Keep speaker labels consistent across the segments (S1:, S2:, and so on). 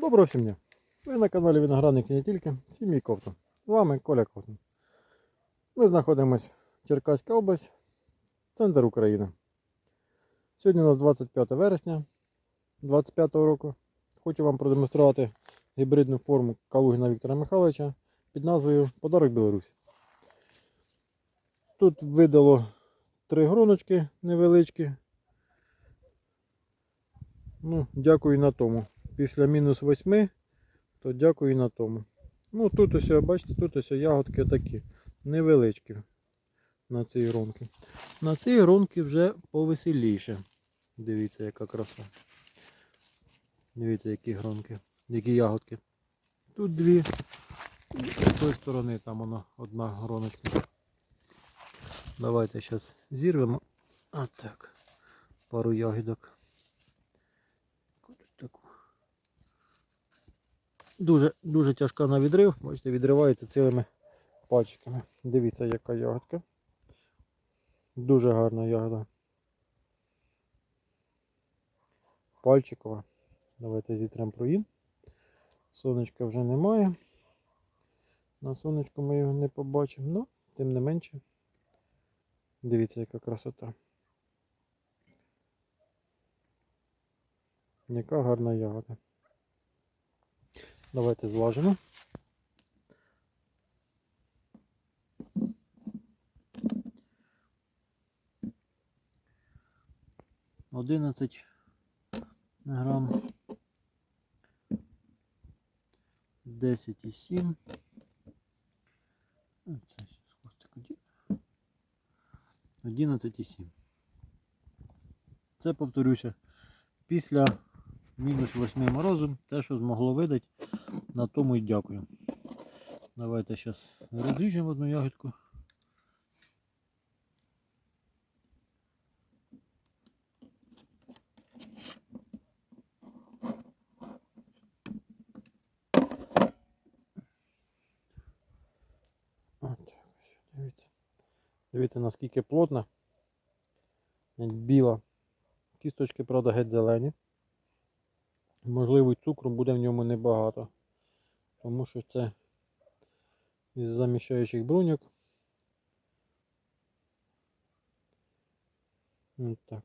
S1: Доброго всім дня! Ви на каналі Виноградник і не тільки, сім'ї Ковтун. З вами Коля Ковтун. Ми знаходимося в Черкаська область, центр України. Сьогодні у нас 25 вересня 2025 року. Хочу вам продемонструвати гібридну форму Калугіна Віктора Михайловича під назвою Подарок Білорусі. Тут видало три гроночки невеличкі. Ну, дякую на тому після мінус 8, то дякую на тому. Ну тут ось, бачите, тут ось ягодки такі невеличкі на цій гронці. На цій гронці вже повеселіше. Дивіться, яка краса. Дивіться, які гронки, які ягодки. Тут дві. З тої сторони там вона одна гроночка. Давайте зараз зірвемо. А так. Пару ягідок. Дуже, дуже тяжка на відрив. Бачите, відривається цілими пачками. Дивіться, яка ягодка. Дуже гарна ягода. Пальчикова. Давайте зітремо проїм. Сонечка вже немає. На сонечку ми його не побачимо, але тим не менше. Дивіться, яка красота. Яка гарна ягода. Давайте зважимо. Одинадцять грам. Десять і сім. Одинадцять і сім. Це повторюся після мінус 8 морозу, те, що змогло видати, на тому і дякую. Давайте зараз розріжемо одну ягідку. Дивіться наскільки плотна. Біла. Кісточки, правда, геть зелені. Можливо, цукру буде в ньому небагато. Тому що це із заміщаючих бруньок. Так.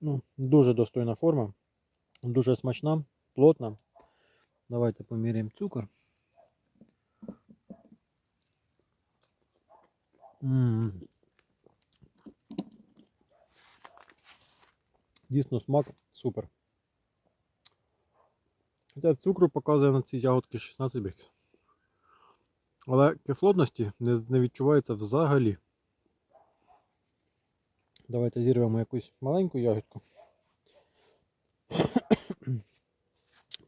S1: Ну, дуже достойна форма. Дуже смачна, плотна. Давайте поміряємо цукор. М. Дійсно смак супер. Хоча цукру показує на цій ягодці 16 брикс. Але кислотності не, не відчувається взагалі. Давайте зірвемо якусь маленьку ягодку.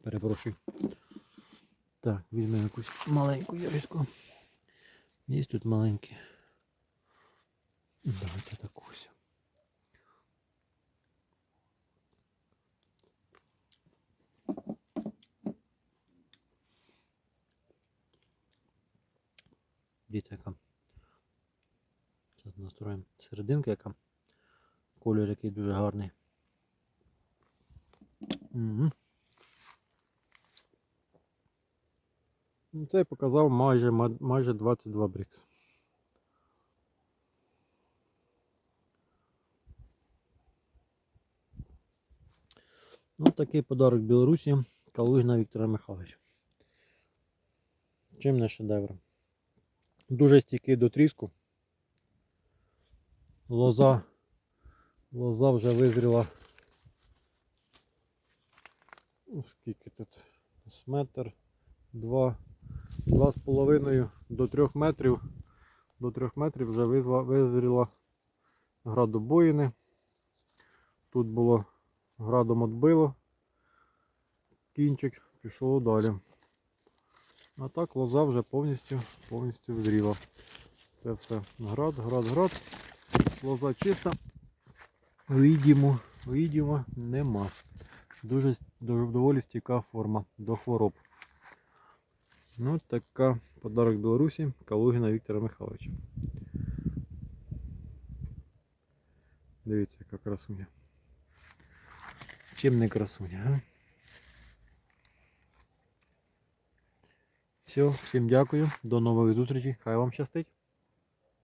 S1: Перепрошую. Так, візьмемо якусь маленьку ягодку. Є тут маленькі. Давайте таку ось. Дивіться, яка. Зараз настроїмо серединка, яка. Колір який дуже гарний. Угу. Цей показав майже, майже 22 брікс. Ну, такий подарок Білорусі Калугіна Віктора Михайловича. Чим не шедевр? Дуже стійкий до тріску. Лоза, лоза вже визріла. Ну, скільки тут? З метр, два, два з половиною до трьох метрів. До трьох метрів вже визріла градобоїни. Тут було градом отбило. Кінчик пішло далі. А так лоза вже повністю повністю зріла. Це все град, град, град. Лоза чиста. Видімо, видімо, нема. Дуже, доволі стійка форма до хвороб. Ну, така подарок Білорусі Калугіна Віктора Михайловича. Дивіться, яка красуня. Чим не красуня, а? Все, всім дякую. До нових зустрічей. Хай вам щастить.